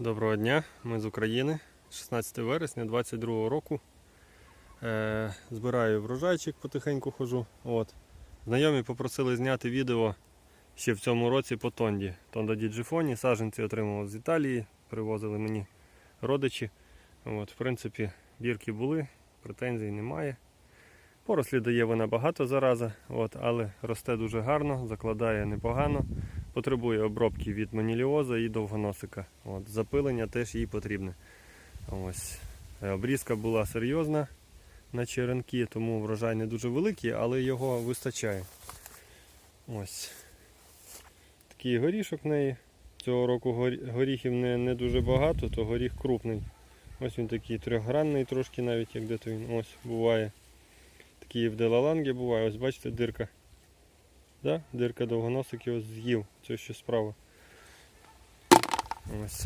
Доброго дня, ми з України. 16 вересня 22 року. Е, збираю врожайчик, потихеньку хожу. От. Знайомі попросили зняти відео ще в цьому році по тонді. Тонда Діджифоні. Саженці отримував з Італії, привозили мені родичі. От, в принципі, бірки були, претензій немає. Порослі дає вона багато зараза, от, але росте дуже гарно, закладає непогано. Потребує обробки від маніліоза і довгоносика. От, запилення теж їй потрібне. Ось. Обрізка була серйозна на черенки, тому врожай не дуже великий, але його вистачає. Ось. Такий горішок в неї. Цього року горіхів не, не дуже багато, то горіх крупний. Ось він такий трьохгранний трошки навіть, як де-то він ось буває. Такий в Делалангі буває, ось бачите, дирка. Да? Дирка довгоносик його з'їв. Це ще справа. Ось.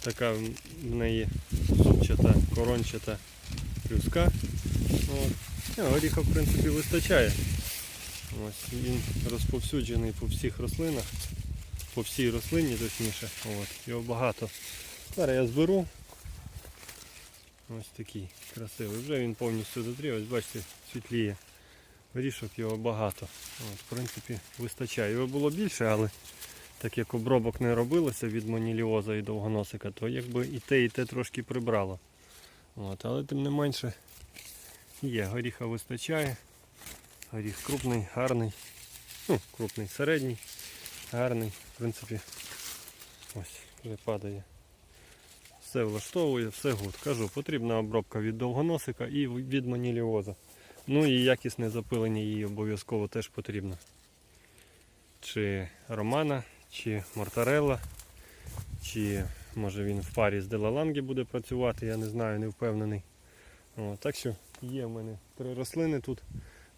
Така в неї зубчата, корончата плюска. Ну, горіха, в принципі, вистачає. Ось. Він розповсюджений по всіх рослинах. По всій рослині точніше. От. Його багато. Зараз я зберу. Ось такий красивий. Вже він повністю дотрів. Ось бачите, світліє. Горішок його багато. От, в принципі, вистачає. Його було більше, але так як обробок не робилося від маніліоза і довгоносика, то якби і те, і те трошки прибрало. От, але тим не менше є, горіха вистачає. Горіх крупний, гарний. Ну, крупний, середній, гарний. В принципі, ось, вже падає. Все влаштовує, все гуд. Кажу, потрібна обробка від довгоносика і від маніліоза. Ну і якісне запилення її обов'язково теж потрібно. Чи романа, чи мортарелла, чи може він в парі з Делалангі буде працювати, я не знаю, не впевнений. О, так що є в мене три рослини тут.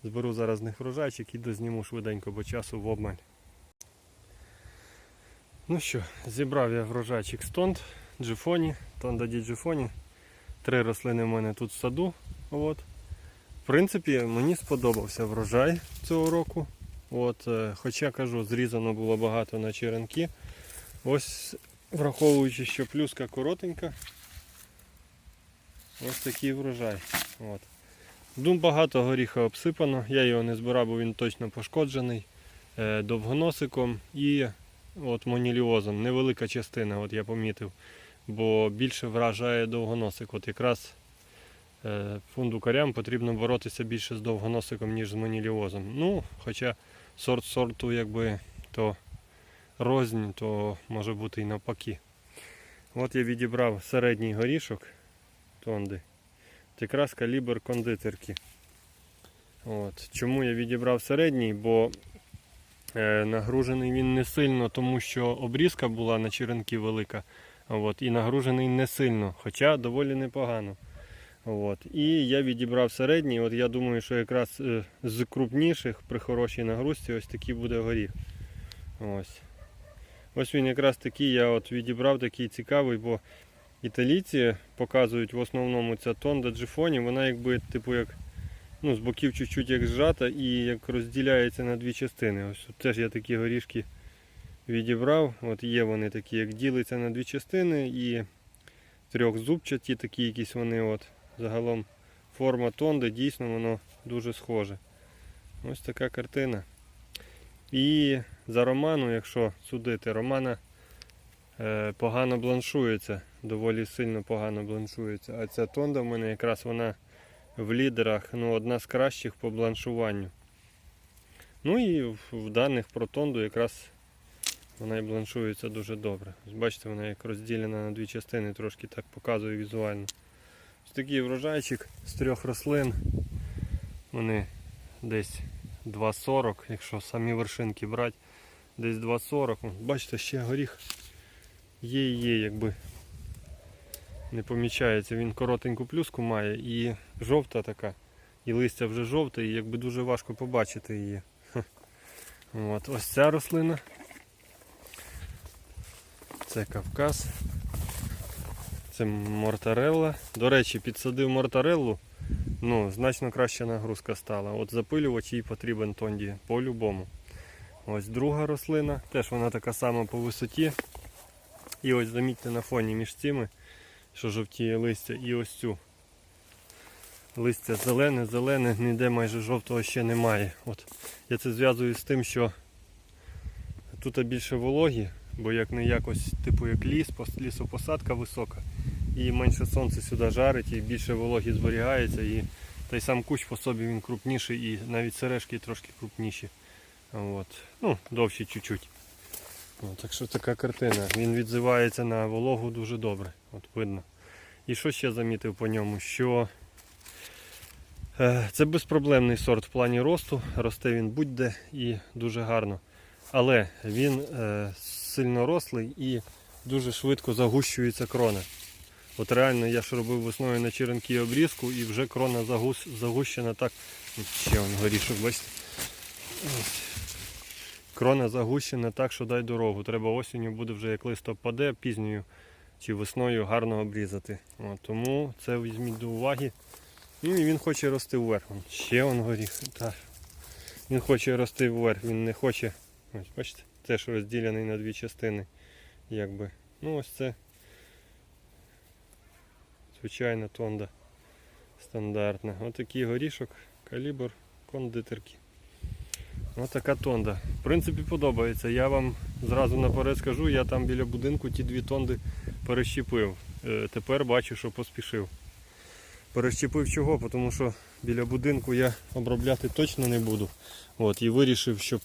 Зберу зараз з них врожайчик і дозніму швиденько, бо часу в обмаль. Ну що, зібрав я врожайчик стонд, джифоні, тонда діджифоні. Три рослини в мене тут в саду. От. В принципі, мені сподобався врожай цього року. От, е, хоча кажу, зрізано було багато на черенки. Ось враховуючи, що плюска коротенька. Ось такий врожай. От. Дум багато горіха обсипано. Я його не збирав, бо він точно пошкоджений е, довгоносиком і от моніліозом. Невелика частина, от я помітив. Бо більше вражає довгоносик. От якраз фундукарям потрібно боротися більше з довгоносиком, ніж з моніліозом. Ну, хоча сорт сорту якби то рознь, то може бути і навпаки. От я відібрав середній горішок тонди. От якраз калібр кондитерки. От. Чому я відібрав середній? Бо е, нагружений він не сильно, тому що обрізка була на черенки велика. От, і нагружений не сильно, хоча доволі непогано. От. І я відібрав середній. От я думаю, що якраз е, з крупніших при хорошій нагрузці ось такий буде горіх. Ось. Ось він якраз такий, я от відібрав такий цікавий, бо італійці показують в основному ця тонда джифоні, вона якби типу як ну, з боків чуть-чуть як зжата і як розділяється на дві частини. Ось тут теж я такі горішки відібрав. От є вони такі, як ділиться на дві частини і трьохзубчаті, такі якісь вони от. Загалом форма тонди дійсно воно дуже схоже. Ось така картина. І за роману, якщо судити, романа е, погано бланшується, доволі сильно погано бланшується. А ця тонда в мене якраз вона в лідерах ну, одна з кращих по бланшуванню. Ну і в, в даних про тонду якраз вона і бланшується дуже добре. Бачите, вона як розділена на дві частини, трошки так показує візуально. Ось такий врожайчик з трьох рослин. Вони десь 2,40, якщо самі вершинки брати, десь 2,40. Бачите, ще горіх є і є, якби не помічається. Він коротеньку плюску має і жовта така. І листя вже жовте, і якби дуже важко побачити її. От, ось ця рослина. Це Кавказ. Це мортарелла. До речі, підсадив мортареллу. Ну, значно краща нагрузка стала. От запилювач їй потрібен тонді по-любому. Ось друга рослина. Теж вона така сама по висоті. І ось замітьте на фоні між цими, що жовтіє листя, і ось цю. Листя зелене, зелене, ніде майже жовтого ще немає. От. Я це зв'язую з тим, що тут більше вологі, бо як не якось, типу як ліс, лісопосадка висока. І менше сонце сюди жарить, і більше вологі зберігається. І той сам кущ по собі він крупніший, і навіть сережки трошки крупніші. От. Ну, довші чуть-чуть. Так що така картина. Він відзивається на вологу дуже добре. От видно. І що ще замітив по ньому? Що е, це безпроблемний сорт в плані росту. Росте він будь-де і дуже гарно. Але він е, сильно рослий і дуже швидко загущується крона. От реально я ж робив весною на черенки обрізку і вже крона загущена так. Ще он горішок, бачите. Ось. Крона загущена так, що дай дорогу. Треба осінню буде вже як лист опаде, пізньою чи весною гарно обрізати. От, тому це візьміть до уваги. Ну і він хоче рости вверх. Ще он горіх. Так. Він хоче рости вверх, він не хоче. Ось, бачите, теж розділений на дві частини. Якби. Ну ось це звичайна тонда стандартна. Отакий горішок, калібр кондитерки. Ось така тонда. В принципі, подобається. Я вам зразу наперед скажу, я там біля будинку ті дві тонди перещепив. Е, Тепер бачу, що поспішив. Перещепив чого? Тому що біля будинку я обробляти точно не буду. От, і вирішив, щоб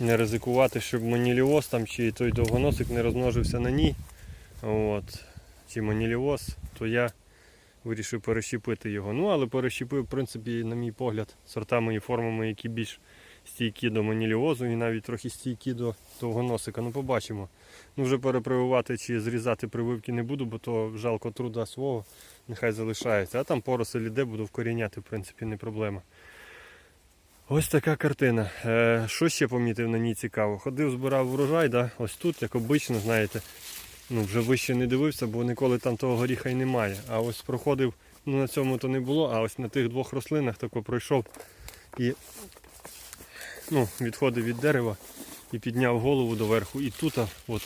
не ризикувати, щоб маніліоз там чи той довгоносик не розмножився на ній. От, чи маніліоз, то я вирішив перещепити його. Ну, але перещепив, в принципі, на мій погляд, сортами і формами, які більш стійкі до маніліозу і навіть трохи стійкі до довгоносика. Ну побачимо. Ну вже перепрививати чи зрізати прививки не буду, бо то жалко труда свого, нехай залишається. А там поросель іде, буду вкоріняти, в принципі, не проблема. Ось така картина. Е, що ще помітив на ній цікаво? Ходив, збирав урожай, да? ось тут, як обично, знаєте, ну вже вище не дивився, бо ніколи там того горіха й немає. А ось проходив, ну на цьому то не було, а ось на тих двох рослинах тако пройшов і ну, відходив від дерева і підняв голову доверху. І тут от,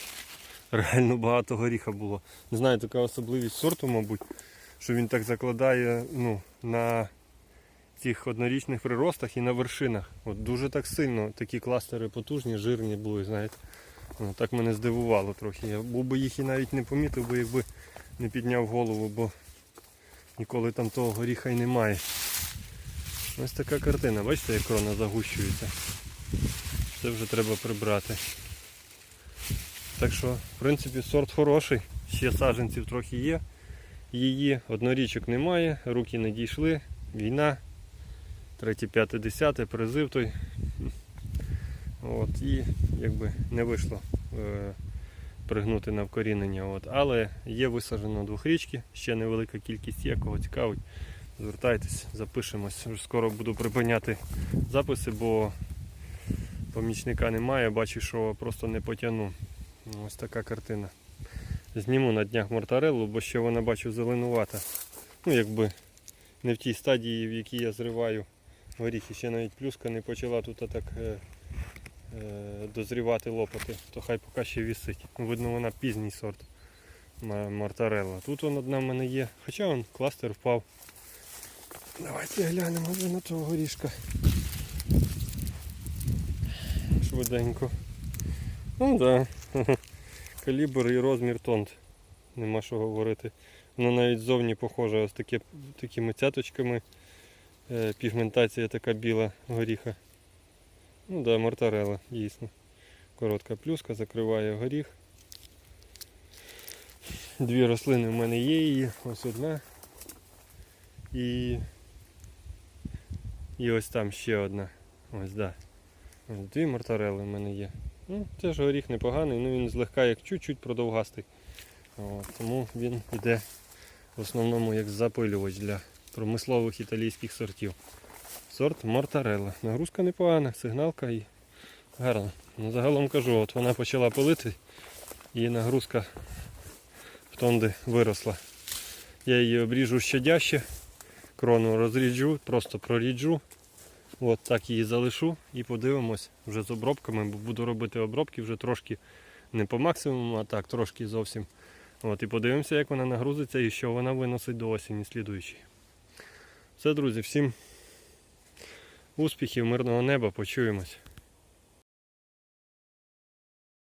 реально багато горіха було. Не знаю, така особливість сорту, мабуть, що він так закладає ну, на цих однорічних приростах і на вершинах. От Дуже так сильно такі кластери потужні, жирні були, знаєте. Ну, так мене здивувало трохи. Я був би їх і навіть не помітив, би, якби не підняв голову, бо ніколи там того горіха й немає. Ось така картина, бачите, як крона загущується. Це вже треба прибрати. Так що, в принципі, сорт хороший, ще саджанців трохи є. Її однорічок немає, руки не дійшли, війна, 3, 5, 10, призив той. От, і якби не вийшло е, пригнути на вкорінення. От. Але є висаджено двохрічки, ще невелика кількість є, кого цікавить. Звертайтесь, запишемось. Скоро буду припиняти записи, бо помічника немає, бачу, що просто не потягну. Ось така картина. Зніму на днях мортареллу, бо ще вона бачу зеленувата. Ну, якби не в тій стадії, в якій я зриваю горіхи. Ще навіть плюска не почала тут так е, дозрівати лопати, то хай поки ще вісить. Видно, вона пізній сорт ма- мортарелла. Тут вона одна в мене є, хоча он кластер впав. Давайте глянемо вже на того горішка. Швиденько. Ну так. Да. Калібр і розмір тонт. Нема що говорити. Воно навіть зовні похоже ось таке, такими цяточками. Е, пігментація така біла горіха. Ну да, мортарела, дійсно. Коротка плюска, закриває горіх. Дві рослини в мене є її, ось одна. І, і ось там ще одна. Ось, да. Дві мортарели в мене є. Ну, теж горіх непоганий, ну він злегка як чуть-чуть продовгастий. От, тому він йде в основному як запилювач для промислових італійських сортів. Сорт мортарелла. Нагрузка непогана, сигналка і гарна. Ну, загалом кажу, от вона почала пилити і нагрузка в тонди виросла. Я її обріжу щадяще, крону розріджу, просто проріджу. От так її залишу і подивимось вже з обробками, бо буду робити обробки вже трошки Не по максимуму, а так, трошки зовсім. От, і подивимося, як вона нагрузиться і що вона виносить до осені слідуючої. Все, друзі, всім успіхів, мирного неба, почуємось.